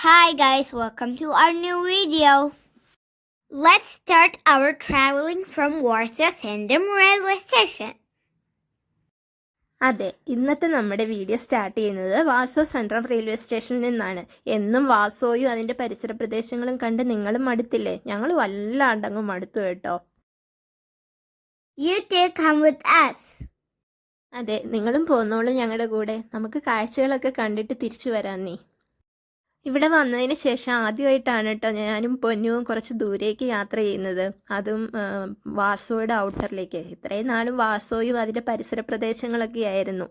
Hi guys, welcome to our new video. Let's start our traveling from Warsaw Centrum railway station. അതെ ഇന്നത്തെ നമ്മുടെ video start ചെയ്യുന്നത് വാസോ central railway സ്റ്റേഷനിൽ നിന്നാണ് എന്നും വാസോയും അതിന്റെ പരിസര പ്രദേശങ്ങളും കണ്ട് നിങ്ങളും മടുത്തില്ലേ ഞങ്ങൾ വല്ലാണ്ടങ്ങ് മടുത്തു കേട്ടോ you take come with us. അതെ നിങ്ങളും പോന്നോളൂ ഞങ്ങളുടെ കൂടെ നമുക്ക് കാഴ്ചകളൊക്കെ കണ്ടിട്ട് തിരിച്ചു വരാം നീ ഇവിടെ വന്നതിന് ശേഷം ആദ്യമായിട്ടാണ് കേട്ടോ ഞാനും പൊന്നുവും കുറച്ച് ദൂരേക്ക് യാത്ര ചെയ്യുന്നത്. അതും വാസോയുടെ ഔട്ടറിലേക്ക്. ഇത്രയും നാളും വാസോയും അതിന്റെ പരിസര പ്രദേശങ്ങളൊക്കെ ആയിരുന്നു.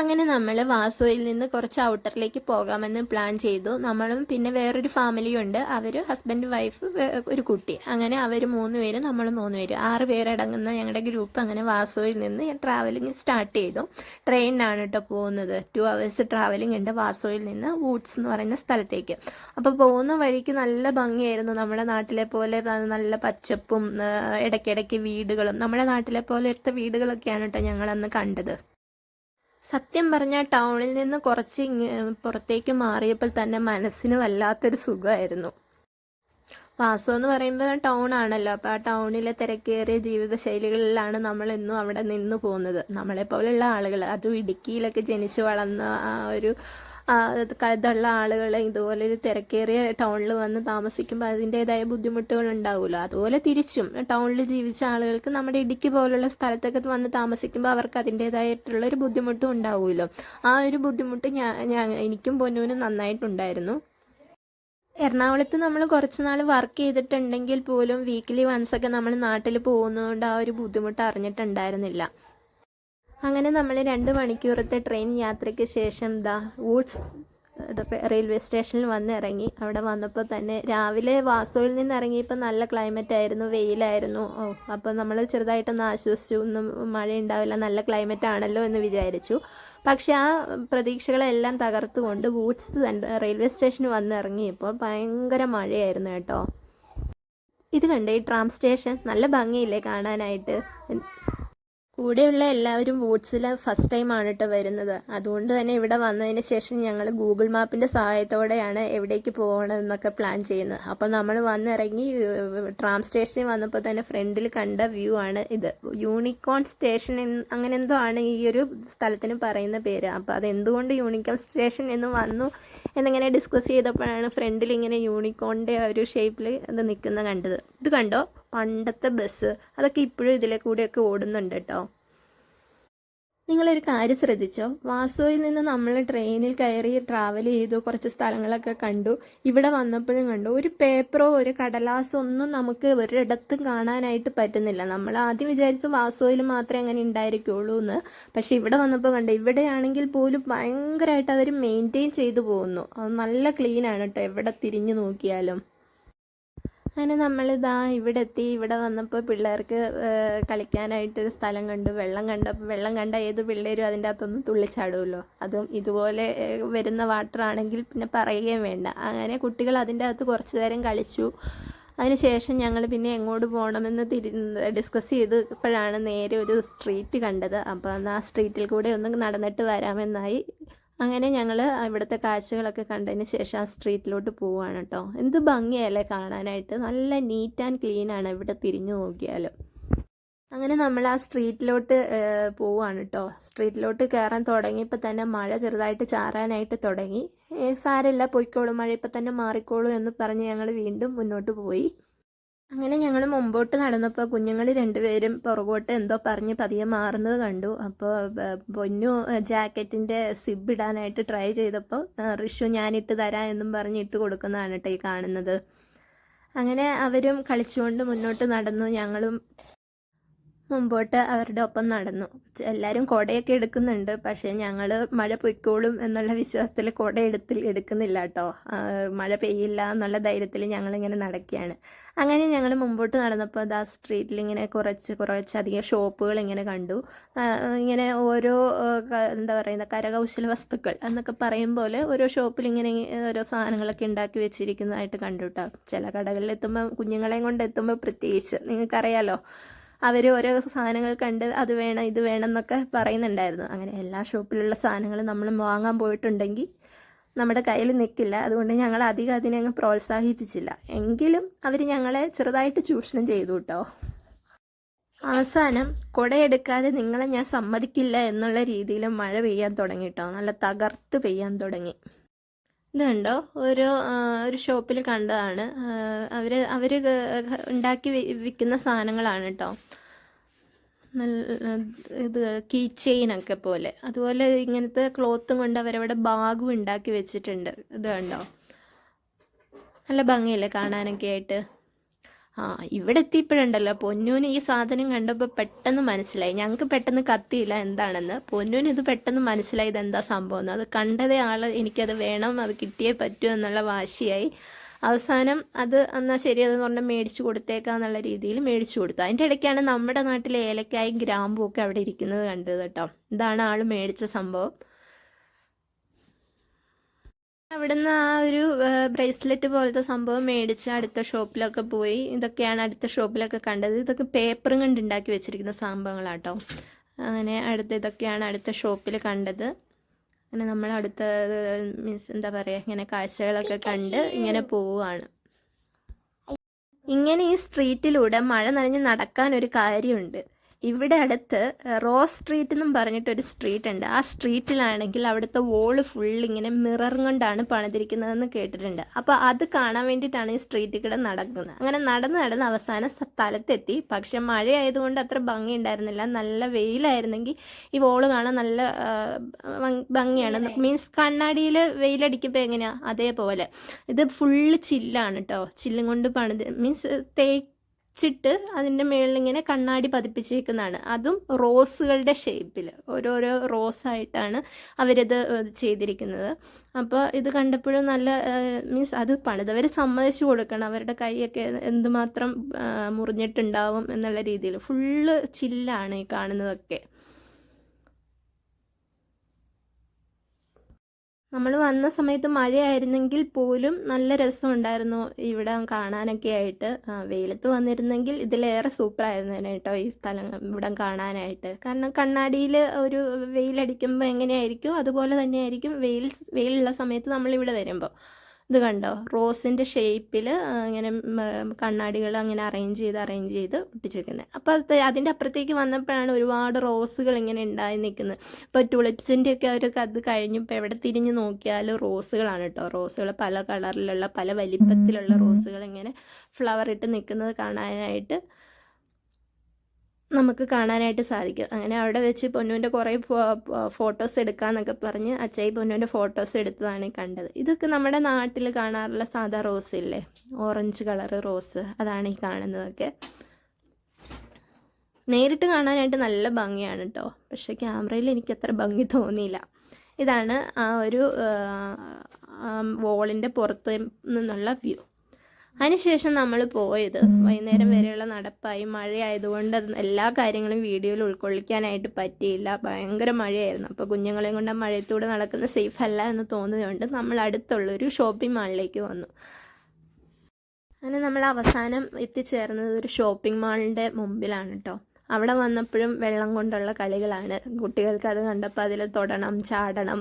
അങ്ങനെ നമ്മൾ വാസോയിൽ നിന്ന് കുറച്ച് ഔട്ടറിലേക്ക് പോകാമെന്ന് പ്ലാൻ ചെയ്തു. നമ്മളും പിന്നെ വേറൊരു ഫാമിലിയും ഉണ്ട് അവർ ഹസ്ബൻഡ് വൈഫ് ഒരു കുട്ടി. അങ്ങനെ അവർ മൂന്ന് പേര് നമ്മൾ മൂന്ന് പേര്. ആറ് പേരടങ്ങുന്ന ഞങ്ങളുടെ ഗ്രൂപ്പ് അങ്ങനെ വാസോയിൽ നിന്ന് ട്രാവലിംഗ് സ്റ്റാർട്ട് ചെയ്തു. ട്രെയിനിനാണ് കേട്ടോ പോകുന്നത്. ടു അവേഴ്സ് ട്രാവലിംഗ് ഉണ്ട് വാസോയിൽ നിന്ന് വൂഡ്സ് എന്ന് പറയുന്ന സ്ഥലത്തേക്ക്. അപ്പോൾ പോകുന്ന വഴിക്ക് നല്ല ഭംഗിയായിരുന്നു. നമ്മുടെ നാട്ടിലെ പോലെ നല്ല പച്ചപ്പും ഇടയ്ക്കിടയ്ക്ക് വീടുകളും. നമ്മുടെ നാട്ടിലെ പോലത്തെ വീടുകളൊക്കെയാണ് കേട്ടോ ഞങ്ങളന്ന് കണ്ടത്. സത്യം പറഞ്ഞാൽ ടൗണിൽ നിന്ന് കുറച്ച് പുറത്തേക്ക് മാറിയപ്പോൾ തന്നെ മനസ്സിന് വല്ലാത്തൊരു സുഖമായിരുന്നു. വാസു എന്ന് പറയുമ്പോൾ ടൗൺ ആണല്ലോ. അപ്പോൾ ആ ടൗണിലെ തിരക്കേറിയ ജീവിതശൈലികളിലാണ് നമ്മൾ ഇന്നും അവിടെ നിന്ന് പോകുന്നത്. നമ്മളെപ്പോലുള്ള ആളുകൾ. അതും ഇടുക്കിയിലൊക്കെ ജനിച്ചു വളർന്ന ആ ഒരു ഇതുള്ള ആളുകൾ ഇതുപോലെ ഒരു തിരക്കേറിയ ടൗണിൽ വന്ന് താമസിക്കുമ്പോൾ അതിന്റെതായ ബുദ്ധിമുട്ടുകൾ ഉണ്ടാവുമല്ലോ അതുപോലെ തിരിച്ചും. ടൗണിൽ ജീവിച്ച ആളുകൾക്ക് നമ്മുടെ ഇടുക്കി പോലുള്ള സ്ഥലത്തൊക്കെ വന്ന് താമസിക്കുമ്പോൾ അവർക്ക് അതിന്റെതായിട്ടുള്ള ഒരു ബുദ്ധിമുട്ടും ഉണ്ടാവുമല്ലോ ആ ഒരു ബുദ്ധിമുട്ട് ഞാൻ ഞാൻ എനിക്കും പൊന്നുവിനും നന്നായിട്ടുണ്ടായിരുന്നു. എറണാകുളത്ത് നമ്മൾ കുറച്ച് നാൾ വർക്ക് ചെയ്തിട്ടുണ്ടെങ്കിൽ പോലും വീക്കിലി വൺസ് ഒക്കെ നമ്മൾ നാട്ടിൽ പോകുന്നതുകൊണ്ട് ആ ഒരു ബുദ്ധിമുട്ട് അറിഞ്ഞിട്ടുണ്ടായിരുന്നില്ല. അങ്ങനെ നമ്മൾ രണ്ട് മണിക്കൂറത്തെ ട്രെയിൻ യാത്രയ്ക്ക് ശേഷം ദാ വൂഡ്സ് റെയിൽവേ സ്റ്റേഷനിൽ വന്ന് ഇറങ്ങി അവിടെ വന്നപ്പോൾ തന്നെ രാവിലെ വാസോയിൽ നിന്ന് ഇറങ്ങിയപ്പോൾ നല്ല ക്ലൈമറ്റ് ആയിരുന്നു വെയിലായിരുന്നു. ഓ അപ്പോൾ നമ്മൾ ചെറുതായിട്ടൊന്ന് ആശ്വസിച്ചു. ഒന്നും മഴ ഉണ്ടാവില്ല നല്ല ക്ലൈമറ്റ് ആണല്ലോ എന്ന് വിചാരിച്ചു. പക്ഷെ ആ പ്രതീക്ഷകളെല്ലാം തകർത്തുകൊണ്ട് വൂഡ്സ് റെയിൽവേ സ്റ്റേഷനിൽ വന്ന് ഇറങ്ങിയപ്പോൾ ഭയങ്കര മഴയായിരുന്നു കേട്ടോ. ഇത് കണ്ടേ ട്രാം സ്റ്റേഷൻ? നല്ല ഭംഗിയില്ലേ കാണാനായിട്ട്. കൂടെയുള്ള എല്ലാവരും വൂട്ട്സിൽ ഫസ്റ്റ് ടൈം ആണ് കേട്ടോ വരുന്നത്. അതുകൊണ്ട് തന്നെ ഇവിടെ വന്നതിന് ശേഷം ഞങ്ങൾ ഗൂഗിൾ മാപ്പിന്റെ സഹായത്തോടെയാണ് എവിടേക്ക് പോകണമെന്നൊക്കെ പ്ലാൻ ചെയ്യുന്നത്. അപ്പോൾ നമ്മൾ വന്നിറങ്ങി ട്രാം സ്റ്റേഷനിൽ വന്നപ്പോൾ തന്നെ ഫ്രണ്ടിൽ കണ്ട വ്യൂ ആണ് ഇത്. യൂണിക്കോൺ സ്റ്റേഷൻ അങ്ങനെ എന്തോ ആണ് ഈ ഒരു സ്ഥലത്തിന് പറയുന്ന പേര്. അപ്പോൾ അത് എന്തുകൊണ്ട് യൂണിക്കോൺ സ്റ്റേഷൻ എന്ന് വന്നു എന്നിങ്ങനെ ഡിസ്കസ് ചെയ്തപ്പോഴാണ് ഫ്രണ്ടിൽ ഇങ്ങനെ യൂണിക്കോണിന്റെ ഒരു ഷേപ്പിൽ അത് നിൽക്കുന്ന കണ്ടത്. ഇത് കണ്ടോ? പണ്ടത്തെ ബസ് അതൊക്കെ ഇപ്പോഴും ഇതിലെ കൂടെയൊക്കെ ഓടുന്നുണ്ട് കേട്ടോ. നിങ്ങളൊരു കാര്യം ശ്രദ്ധിച്ചോ? വാസുവിൽ നിന്ന് നമ്മൾ ട്രെയിനിൽ കയറി ട്രാവൽ ചെയ്തു കുറച്ച് സ്ഥലങ്ങളൊക്കെ കണ്ടു. ഇവിടെ വന്നപ്പോഴും കണ്ടു. ഒരു പേപ്പറോ ഒരു കടലാസോ ഒന്നും നമുക്ക് ഒരിടത്തും കാണാനായിട്ട് പറ്റുന്നില്ല. നമ്മൾ ആദ്യം വിചാരിച്ചു വാസുവിൽ മാത്രമേ അങ്ങനെ ഉണ്ടായിരിക്കുള്ളൂ എന്ന്. പക്ഷെ ഇവിടെ വന്നപ്പോൾ കണ്ടു. ഇവിടെയാണെങ്കിൽ പോലും ഭയങ്കരമായിട്ട് അവർ മെയിന്റെയിൻ ചെയ്തു പോകുന്നു. അത് നല്ല ക്ലീനാണ് കേട്ടോ. എവിടെ തിരിഞ്ഞു നോക്കിയാലും. അങ്ങനെ നമ്മളിതാ ഇവിടെ എത്തി ഇവിടെ വന്നപ്പോൾ പിള്ളേർക്ക് കളിക്കാനായിട്ട് സ്ഥലം കണ്ടു. വെള്ളം കണ്ടപ്പോൾ വെള്ളം കണ്ട ഏത് പിള്ളേരും അതിന്റെ അകത്തൊന്ന് തുള്ളിച്ചാടുമല്ലോ അതും ഇതുപോലെ വരുന്ന വാട്ടർ ആണെങ്കിൽ പിന്നെ പറയുകയും വേണ്ട. അങ്ങനെ കുട്ടികൾ അതിന്റെ അകത്ത് കുറച്ച് നേരം കളിച്ചു. അതിനുശേഷം ഞങ്ങൾ പിന്നെ എങ്ങോട്ട് പോകണമെന്ന് തിരി ഡിസ്കസ് ചെയ്തപ്പോഴാണ് നേരെ ഒരു സ്ട്രീറ്റ് കണ്ടത്. അപ്പോൾ ആ സ്ട്രീറ്റിൽ കൂടെ ഒന്ന് നടന്നിട്ട് വരാമെന്നായി. അങ്ങനെ ഞങ്ങൾ ഇവിടുത്തെ കാഴ്ചകളൊക്കെ കണ്ടതിന് ശേഷം ആ സ്ട്രീറ്റിലോട്ട് പോവുകയാണ് കേട്ടോ എന്ത് ഭംഗിയല്ലേ കാണാനായിട്ട്. നല്ല നീറ്റ് ആൻഡ് ക്ലീൻ ആണ് ഇവിടെ തിരിഞ്ഞു നോക്കിയാലും. അങ്ങനെ നമ്മൾ ആ സ്ട്രീറ്റിലോട്ട് പോവുകയാണ് കേട്ടോ സ്ട്രീറ്റിലോട്ട് കയറാൻ തുടങ്ങിയപ്പോൾ തന്നെ മഴ ചെറുതായിട്ട് ചാറാനായിട്ട് തുടങ്ങി. സാരമില്ല പൊയ്ക്കോളും മഴ ഇപ്പം തന്നെ മാറിക്കോളൂ എന്ന് പറഞ്ഞ് ഞങ്ങൾ വീണ്ടും മുന്നോട്ട് പോയി. അങ്ങനെ ഞങ്ങൾ മുമ്പോട്ട് നടന്നപ്പോൾ കുഞ്ഞുങ്ങൾ രണ്ടുപേരും പുറകോട്ട് എന്തോ പറഞ്ഞ് പതിയെ മാറുന്നത് കണ്ടു. അപ്പോൾ പൊന്നു ജാക്കറ്റിന്റെ സിബ് ഇടാനായിട്ട് ട്രൈ ചെയ്തപ്പോൾ റിഷു ഞാനിട്ട് തരാം എന്നും പറഞ്ഞ് ഇട്ട് കൊടുക്കുന്നതാണ് കേട്ടോ ഈ കാണുന്നത്. അങ്ങനെ അവരും കളിച്ചുകൊണ്ട് മുന്നോട്ട് നടന്നു. ഞങ്ങളും മുമ്പോട്ട് അവരുടെ ഒപ്പം നടന്നു. എല്ലാവരും കുടയൊക്കെ എടുക്കുന്നുണ്ട്. പക്ഷേ ഞങ്ങൾ മഴ പൊയ്ക്കോളും എന്നുള്ള വിശ്വാസത്തിൽ കുട എടുത്തിൽ എടുക്കുന്നില്ല കേട്ടോ മഴ പെയ്യില്ല എന്നുള്ള ധൈര്യത്തിൽ ഞങ്ങളിങ്ങനെ നടക്കുകയാണ്. അങ്ങനെ ഞങ്ങൾ മുമ്പോട്ട് നടന്നപ്പോൾ ദാ സ്ട്രീറ്റിൽ ഇങ്ങനെ കുറച്ച് കുറച്ചധികം ഷോപ്പുകൾ ഇങ്ങനെ കണ്ടു. ഇങ്ങനെ ഓരോ എന്താ പറയുന്ന കരകൗശല വസ്തുക്കൾ എന്നൊക്കെ പറയും പോലെ ഓരോ ഷോപ്പിൽ ഇങ്ങനെ ഓരോ സാധനങ്ങളൊക്കെ ഉണ്ടാക്കി വെച്ചിരിക്കുന്നതായിട്ട് കണ്ടു കേട്ടോ ചില കടകളിൽ എത്തുമ്പോൾ കുഞ്ഞുങ്ങളെയും കൊണ്ട് എത്തുമ്പോൾ പ്രത്യേകിച്ച്. നിങ്ങൾക്കറിയാലോ? അവർ ഓരോ സാധനങ്ങൾ കണ്ട് അത് വേണം ഇത് വേണം എന്നൊക്കെ പറയുന്നുണ്ടായിരുന്നു. അങ്ങനെ എല്ലാ ഷോപ്പിലുള്ള സാധനങ്ങളും നമ്മൾ വാങ്ങാൻ പോയിട്ടുണ്ടെങ്കിൽ നമ്മുടെ കയ്യിൽ നിൽക്കില്ല. അതുകൊണ്ട് ഞങ്ങൾ അധികം അതിനെ അങ്ങ് പ്രോത്സാഹിപ്പിച്ചില്ല. എങ്കിലും അവർ ഞങ്ങളെ ചെറുതായിട്ട് ചൂഷണം ചെയ്തു കേട്ടോ. അവസാനം കുടയെടുക്കാതെ നിങ്ങളെ ഞാൻ സമ്മതിക്കില്ല എന്നുള്ള രീതിയിൽ മഴ പെയ്യാൻ തുടങ്ങി കേട്ടോ. നല്ല തകർത്ത് പെയ്യാൻ തുടങ്ങി. ഇത് കണ്ടോ ഒരു ഒരു ഷോപ്പിൽ കണ്ടതാണ്. അവർ അവർ ഉണ്ടാക്കി വിൽക്കുന്ന സാധനങ്ങളാണ് കേട്ടോ നല്ല ഇത് കീ ചെയിനൊക്കെ പോലെ. അതുപോലെ ഇങ്ങനത്തെ ക്ലോത്തും കൊണ്ട് അവരവിടെ ബാഗും ഉണ്ടാക്കി വെച്ചിട്ടുണ്ട്. ഇത് കണ്ടോ? നല്ല ഭംഗിയല്ലേ കാണാനൊക്കെ ആയിട്ട്? ആ ഇവിടെ എത്തിയപ്പോഴുണ്ടല്ലോ. പൊന്നൂന് ഈ സാധനം കണ്ടപ്പോൾ പെട്ടെന്ന് മനസ്സിലായി. ഞങ്ങൾക്ക് പെട്ടെന്ന് കത്തിയില്ല എന്താണെന്ന്. പൊന്നൂന് ഇത് പെട്ടെന്ന് മനസ്സിലായി എന്താ സംഭവം എന്ന്. അത് കണ്ടതേ ആൾ എനിക്കത് വേണം അത് കിട്ടിയേ പറ്റൂ എന്നുള്ള വാശിയായി. അവസാനം അത് എന്നാൽ ശരി അത് പറഞ്ഞാൽ മേടിച്ചു കൊടുത്തേക്കാന്നുള്ള രീതിയിൽ മേടിച്ചു കൊടുത്തു. അതിന്റെ ഇടയ്ക്കാണ് നമ്മുടെ നാട്ടിലെ ഏലക്കായും ഗ്രാമ്പും ഒക്കെ അവിടെ ഇരിക്കുന്നത് കണ്ടത് കേട്ടോ. ഇതാണ് ആൾ മേടിച്ച സംഭവം. അവിടുന്ന് ആ ഒരു ബ്രേസ്ലെറ്റ് പോലത്തെ സംഭവം മേടിച്ച് അടുത്ത ഷോപ്പിലൊക്കെ പോയി. ഇതൊക്കെയാണ് അടുത്ത ഷോപ്പിലൊക്കെ കണ്ടത്. ഇതൊക്കെ പേപ്പറും കൊണ്ട് ഉണ്ടാക്കി വെച്ചിരിക്കുന്ന സംഭവങ്ങളാട്ടോ. അങ്ങനെ അടുത്ത ഇതൊക്കെയാണ് അടുത്ത ഷോപ്പിൽ കണ്ടത്. അങ്ങനെ നമ്മൾ അടുത്ത മീൻസ് എന്താ പറയുക ഇങ്ങനെ കാഴ്ചകളൊക്കെ കണ്ട് ഇങ്ങനെ പോവുകയാണ് ഇങ്ങനെ ഈ സ്ട്രീറ്റിലൂടെ മഴ നനഞ്ഞ് നടക്കാൻ ഒരു കാര്യമുണ്ട്. ഇവിടെ അടുത്ത് റോസ് സ്ട്രീറ്റ് എന്നും പറഞ്ഞിട്ടൊരു സ്ട്രീറ്റ് ഉണ്ട്. ആ സ്ട്രീറ്റിലാണെങ്കിൽ അവിടുത്തെ വോൾ ഫുൾ ഇങ്ങനെ മിറർ കൊണ്ടാണ് പണിതിരിക്കുന്നതെന്ന് കേട്ടിട്ടുണ്ട്. അപ്പോൾ അത് കാണാൻ വേണ്ടിയിട്ടാണ് ഈ സ്ട്രീറ്റിൽ കൂടെ നടക്കുന്നത്. അങ്ങനെ നടന്ന് നടന്ന് അവസാനം സ്ഥലത്തെത്തി. പക്ഷെ മഴയായതുകൊണ്ട് അത്ര ഭംഗി ഉണ്ടായിരുന്നില്ല. നല്ല വെയിലായിരുന്നെങ്കിൽ ഈ വോൾ കാണാൻ നല്ല ഭംഗിയാണ്. മീൻസ് കണ്ണാടിയിൽ വെയിലടിക്കുമ്പോൾ എങ്ങനെയാ? അതേപോലെ. ഇത് ഫുള്ള് ചില്ലാണ് കേട്ടോ ചില്ലും കൊണ്ട് പണിത് മീൻസ് തേച്ചിട്ട് അതിന്റെ മുകളിൽ ഇങ്ങനെ കണ്ണാടി പതിപ്പിച്ചേക്കുന്നതാണ്. അതും റോസുകളുടെ ഷേപ്പിൽ ഓരോരോ റോസായിട്ടാണ് അവരത് ചെയ്തിരിക്കുന്നത്. അപ്പോൾ ഇത് കണ്ടപ്പോഴും നല്ല മീൻസ് അത് പണിതവർ സമ്മതിച്ചു കൊടുക്കണം. അവരുടെ കൈയൊക്കെ എന്തുമാത്രം മുറിഞ്ഞിട്ടുണ്ടാവും എന്നുള്ള രീതിയിൽ ഫുള്ള് ചില്ലാണ് ഈ കാണുന്നതൊക്കെ. നമ്മൾ വന്ന സമയത്ത് മഴയായിരുന്നെങ്കിൽ പോലും നല്ല രസമുണ്ടായിരുന്നു ഇവിടെ കാണാനൊക്കെ ആയിട്ട്. വെയിലത്ത് വന്നിരുന്നെങ്കിൽ ഇതിലേറെ സൂപ്പറായിരുന്നു കേട്ടോ ഈ സ്ഥലം ഇവിടെ കാണാനായിട്ട്. കാരണം കണ്ണാടിയിൽ ഒരു വെയിലടിക്കുമ്പോൾ എങ്ങനെയായിരിക്കും? അതുപോലെ തന്നെയായിരിക്കും വെയിൽ വെയിലുള്ള സമയത്ത് നമ്മളിവിടെ വരുമ്പോൾ ഇത് കണ്ടോ? റോസിന്റെ ഷേപ്പിൽ ഇങ്ങനെ കണ്ണാടികൾ അങ്ങനെ അറേഞ്ച് ചെയ്ത് അറേഞ്ച് ചെയ്ത് ഒട്ടിച്ചിരിക്കുന്നത് അപ്പോൾ അത് അതിന്റെ അപ്പുറത്തേക്ക് വന്നപ്പോഴാണ് ഒരുപാട് റോസുകൾ ഇങ്ങനെ ഉണ്ടായി നിൽക്കുന്നത് ഇപ്പോൾ ടുളിപ്സിന്റെ ഒക്കെ ഒരു അത് കഴിഞ്ഞു ഇപ്പോൾ എവിടെ തിരിഞ്ഞ് നോക്കിയാലും റോസുകളാണ് കേട്ടോ റോസുകൾ പല കളറിലുള്ള പല വലിപ്പത്തിലുള്ള റോസുകൾ ഇങ്ങനെ ഫ്ലവർ ഇട്ട് നിൽക്കുന്നത് കാണാനായിട്ട് നമുക്ക് കാണാനായിട്ട് സാധിക്കും. അങ്ങനെ അവിടെ വെച്ച് പൊന്നുവിന്റെ കുറേ ഫോട്ടോസ് എടുക്കാന്നൊക്കെ പറഞ്ഞ് അച്ചായി പൊന്നുവിന്റെ ഫോട്ടോസ് എടുത്തതാണ് കണ്ടത്. ഇതൊക്കെ നമ്മുടെ നാട്ടിൽ കാണാറുള്ള സാധാ റോസ് ഇല്ലേ? ഓറഞ്ച് കളറ് റോസ് അതാണ് ഈ കാണുന്നതൊക്കെ. നേരിട്ട് കാണാനായിട്ട് നല്ല ഭംഗിയാണ് കേട്ടോ പക്ഷേ ക്യാമറയിൽ എനിക്ക് അത്ര ഭംഗി തോന്നിയില്ല. ഇതാണ് ആ ഒരു വോളിന്റെ പുറത്ത് നിന്നുള്ള വ്യൂ. അതിനുശേഷം നമ്മൾ പോയത്. വൈകുന്നേരം വരെയുള്ള നടപ്പായി. മഴയായതുകൊണ്ട് എല്ലാ കാര്യങ്ങളും വീഡിയോയിൽ ഉൾക്കൊള്ളിക്കാനായിട്ട് പറ്റിയില്ല. ഭയങ്കര മഴയായിരുന്നു. അപ്പോൾ കുഞ്ഞുങ്ങളെയും കൊണ്ട് ആ മഴയത്തൂടെ നടക്കുന്ന സേഫ് അല്ല എന്ന് തോന്നിയതുകൊണ്ട് നമ്മൾ അടുത്തുള്ളൊരു ഷോപ്പിംഗ് മാളിലേക്ക് വന്നു. അങ്ങനെ നമ്മൾ അവസാനം എത്തിച്ചേർന്നത് ഒരു ഷോപ്പിംഗ് മാളിന്റെ മുമ്പിലാണ് കേട്ടോ അവിടെ വന്നപ്പോഴും വെള്ളം കൊണ്ടുള്ള കളികളാണ്. കുട്ടികൾക്ക് അത് കണ്ടപ്പോൾ അതിൽ തൊടണം ചാടണം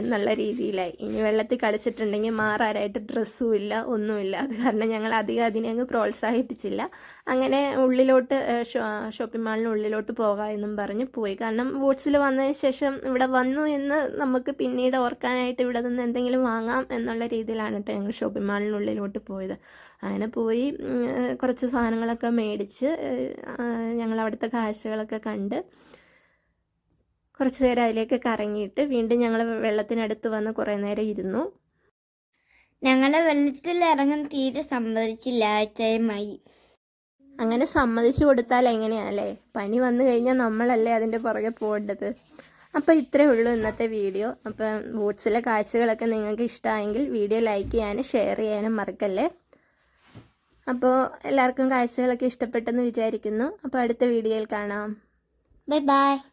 എന്നുള്ള രീതിയിലായി. ഇനി വെള്ളത്തിൽ കളിച്ചിട്ടുണ്ടെങ്കിൽ മാറാനായിട്ട് ഡ്രസ്സും ഇല്ല ഒന്നുമില്ല. അത് കാരണം ഞങ്ങൾ അധികം അതിനെ അങ്ങ് പ്രോത്സാഹിപ്പിച്ചില്ല. അങ്ങനെ ഉള്ളിലോട്ട് ഷോപ്പിംഗ് മാളിന് ഉള്ളിലോട്ട് പോകാം എന്നും പറഞ്ഞ് പോയി. കാരണം ബോട്ട്സിൽ വന്നതിന് ശേഷം ഇവിടെ വന്നു എന്ന് നമുക്ക് പിന്നീട് ഓർക്കാനായിട്ട് ഇവിടെ നിന്ന് എന്തെങ്കിലും വാങ്ങാം എന്നുള്ള രീതിയിലാണ് കേട്ടോ ഞങ്ങൾ ഷോപ്പിംഗ് മാളിനുള്ളിലോട്ട് പോയത്. അങ്ങനെ പോയി കുറച്ച് സാധനങ്ങളൊക്കെ മേടിച്ച് ഞങ്ങൾ അവിടുത്തെ കാഴ്ചകളൊക്കെ കണ്ട് കുറച്ച് നേരം അതിലേക്ക് കറങ്ങിയിട്ട് വീണ്ടും ഞങ്ങൾ വെള്ളത്തിനടുത്ത് വന്ന് കുറേ നേരം ഇരുന്നു. ഞങ്ങളെ വെള്ളത്തിൽ ഇറങ്ങാൻ തീരെ സമ്മതിച്ചില്ല ആഴ്ചയുമായി അങ്ങനെ സമ്മതിച്ചു കൊടുത്താൽ എങ്ങനെയാണല്ലേ പനി വന്നു കഴിഞ്ഞാൽ നമ്മളല്ലേ അതിന്റെ പുറകെ പോകേണ്ടത്. അപ്പോൾ ഇത്രേ ഉള്ളൂ ഇന്നത്തെ വീഡിയോ. അപ്പം ബോട്ട്സിലെ കാഴ്ചകളൊക്കെ നിങ്ങൾക്ക് ഇഷ്ടമായെങ്കിൽ വീഡിയോ ലൈക്ക് ചെയ്യാനും ഷെയർ ചെയ്യാനും മറക്കല്ലേ? അപ്പോൾ എല്ലാവർക്കും കാഴ്ചകളൊക്കെ ഇഷ്ടപ്പെട്ടെന്ന് വിചാരിക്കുന്നു. അപ്പോൾ അടുത്ത വീഡിയോയിൽ കാണാം. Bye bye